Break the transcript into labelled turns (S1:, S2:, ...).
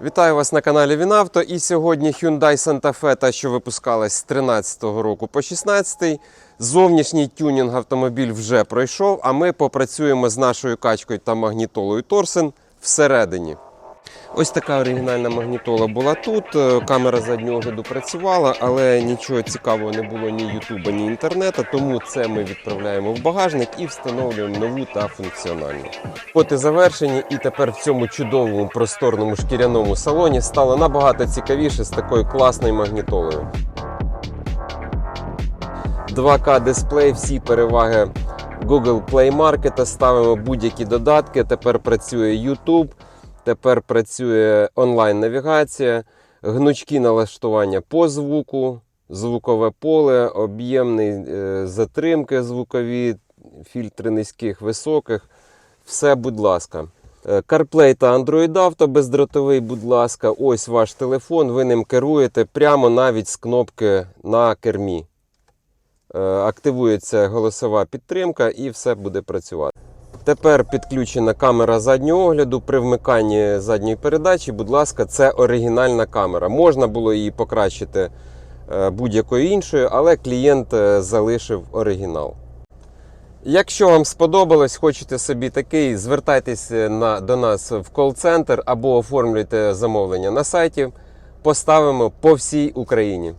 S1: Вітаю вас на каналі Вінавто. І сьогодні Hyundai Santa Fe, та що випускалась з 13 року по 16. Зовнішній тюнінг автомобіль вже пройшов, а ми попрацюємо з нашою качкою та магнітолою Торсен всередині. Ось така оригінальна магнітола була тут. Е, Камера заднього огляду працювала, але нічого цікавого не було ні Ютуба, ні інтернету. Тому це ми відправляємо в багажник і встановлюємо нову та функціональну. Роботи завершені, і тепер в цьому чудовому просторному шкіряному салоні стало набагато цікавіше з такою класною магнітолою. 2К дисплей, всі переваги Google Play Market, ставимо будь-які додатки. Тепер працює YouTube, тепер працює онлайн-навігація, гнучкі налаштування по звуку, звукове поле, об'ємний е, затримки звукові, фільтри низьких, високих. Все, будь ласка. Е, CarPlay та Android Auto бездротовий, будь ласка, ось ваш телефон, ви ним керуєте прямо навіть з кнопки на кермі. Е, Активується голосова підтримка і все буде працювати. Тепер підключена камера заднього огляду. При вмиканні задньої передачі, будь ласка, це оригінальна камера. Можна було її покращити е, будь-якою іншою, але клієнт е, залишив оригінал. Якщо вам сподобалось, хочете собі такий, звертайтесь на, до нас в кол-центр або оформлюйте замовлення на сайті. Поставимо по всій Україні.